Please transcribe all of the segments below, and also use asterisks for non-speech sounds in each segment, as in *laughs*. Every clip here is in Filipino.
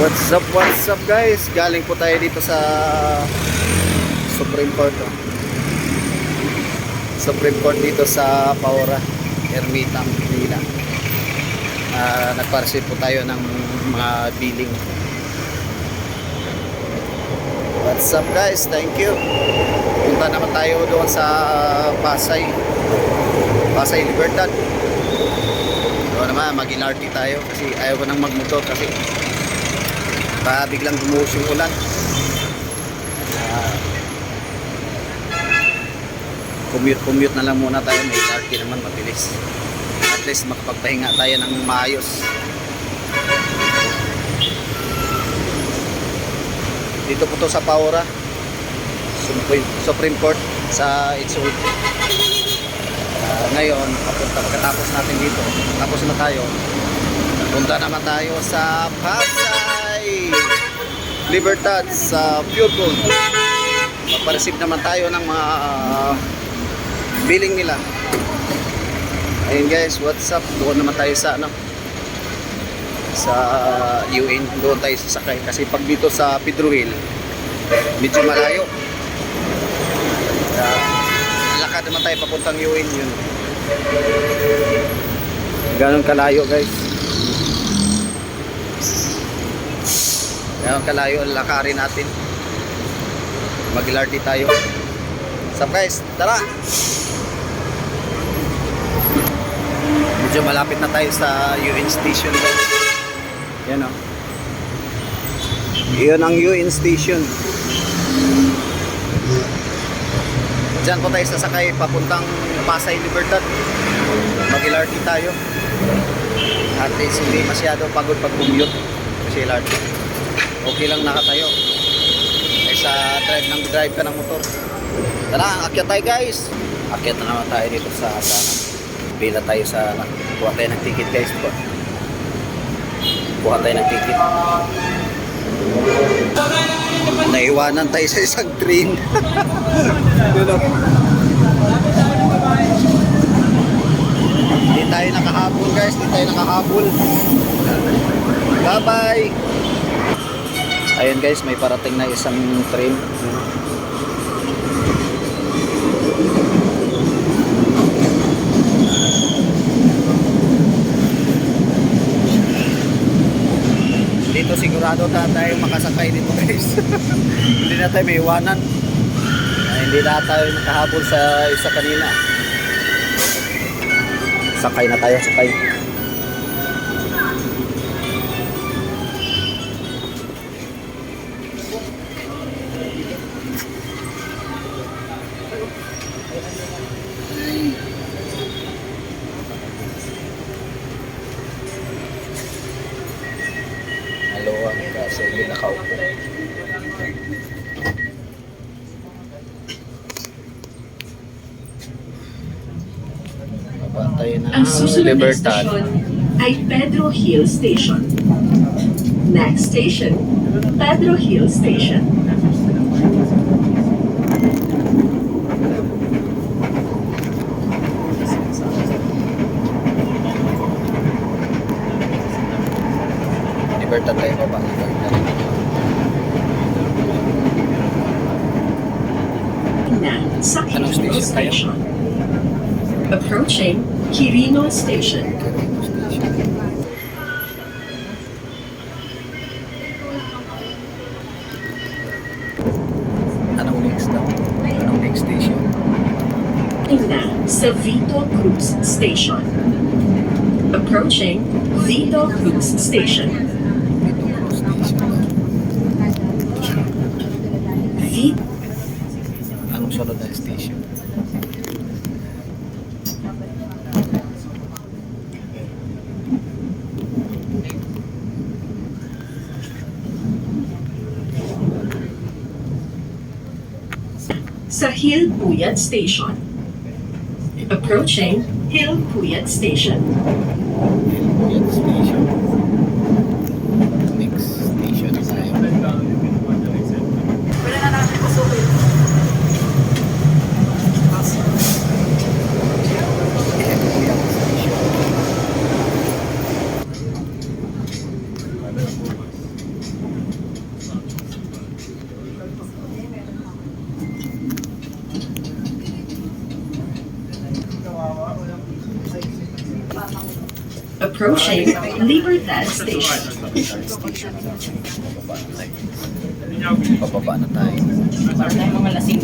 What's up, what's up guys? Galing po tayo dito sa Supreme Court. Oh. Supreme Court dito sa Paura, Ermita, Manila. Ah, nagparcel po tayo ng mga billing. What's up guys? Thank you. Punta naman tayo doon sa Pasay. Pasay Libertad. Doon naman, mag-LRT tayo kasi ayaw ko nang magmotor kasi baka biglang gumuhos yung ulan. Ah, commute-commute na lang muna tayo. May LRT naman mabilis. At least makapagpahinga tayo ng maayos. Dito po to sa Paura. Supreme, Court sa Itsuit. Ah, ngayon, papunta pagkatapos natin dito, tapos na tayo. Punta naman tayo sa Pasay Libertad sa Fuel Gold. Magpa-receive naman tayo ng mga ah, billing nila. Ayun guys, what's up? Doon naman tayo sa ano sa UN doon tayo sasakay kasi pag dito sa Pedro Hill medyo malayo kaya lakad naman tayo papuntang UN yun ganun kalayo guys ganun kalayo ang lakarin natin mag LRT tayo Sup guys, tara! Medyo malapit na tayo sa UN station guys. Yan o. Yun ang UN station. Diyan po tayo sasakay papuntang Pasay Libertad. Mag-LRT tayo. At least hindi masyado pagod pag commute. Kasi LRT. Okay lang nakatayo. Kaysa drive ng drive ka ng motor. Tara, akyat tayo guys. Akyat na naman tayo dito sa sana. Pila tayo sa ano. Kuha tayo ng ticket guys. Kuha, kuha tayo ng ticket. Naiwanan tayo sa isang train. Hindi tayo nakahabol guys. Hindi tayo nakahabol. Bye bye. Ayun guys, may parating na isang train. Dito sigurado na tayo makasakay dito guys. *laughs* hindi na tayo may iwanan. Ah, hindi na tayo nakahabol sa isa kanina. Sakay na tayo, sakay. Maluwang kaso hindi nakaupo. Babantay na Ang susunod na Libertad. ay Pedro Hill Station. Next station, Pedro Hill Station. Libertad tayo baba. Sa Anong station. Approaching Quirino Station. Anong next daw? Anong next station? Na sa Vito Cruz Station. Approaching Vito Cruz Station. Vito Anong na station? Puyat Station. Approaching Hill Puyat Station. Approaching Libertad Station. Pababa na tayo. Para tayo mga lasing.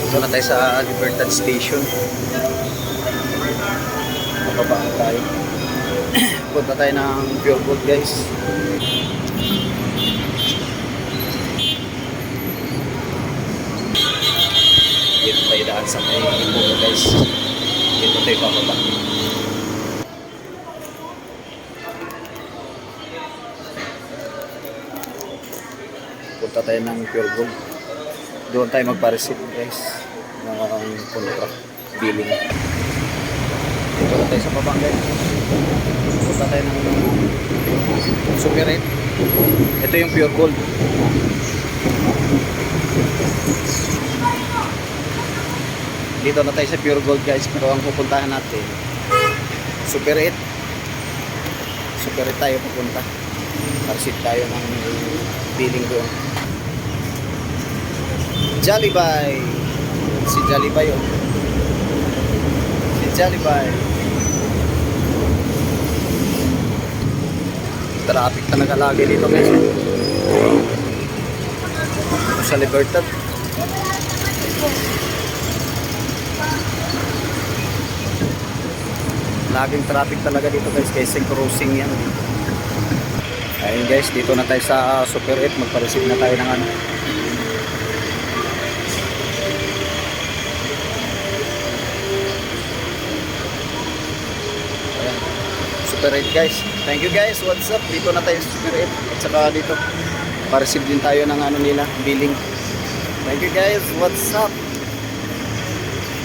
Ito na tayo sa Libertad Station. Pababa na tayo. Punta tayo ng Gold guys. Dito tayo daan sa may Ibuga guys. Dito tayo pababa. Punta tayo ng Pure Gold. Doon tayo magpa-receive guys ng contract billing. Dito tayo sa babang guys. Punta tayo ng Super 8. Ito yung Pure Gold. Dito na tayo sa Pure Gold guys. Pero ang pupuntahan natin Super 8. Super 8 tayo pupunta. Receive tayo ng billing doon. Jollibee. Si Jollibee yun. Si Jollibee. Traffic talaga lagi dito guys. Sa Libertad. Laging traffic talaga dito guys kasi crossing yan. Ayun guys, dito na tayo sa Super 8. Magpa-receive na tayo ng ano. Super 8 guys. Thank you guys. What's up? Dito na tayo sa Super 8. At saka dito. Pa-receive din tayo ng ano nila, billing. Thank you guys. What's up?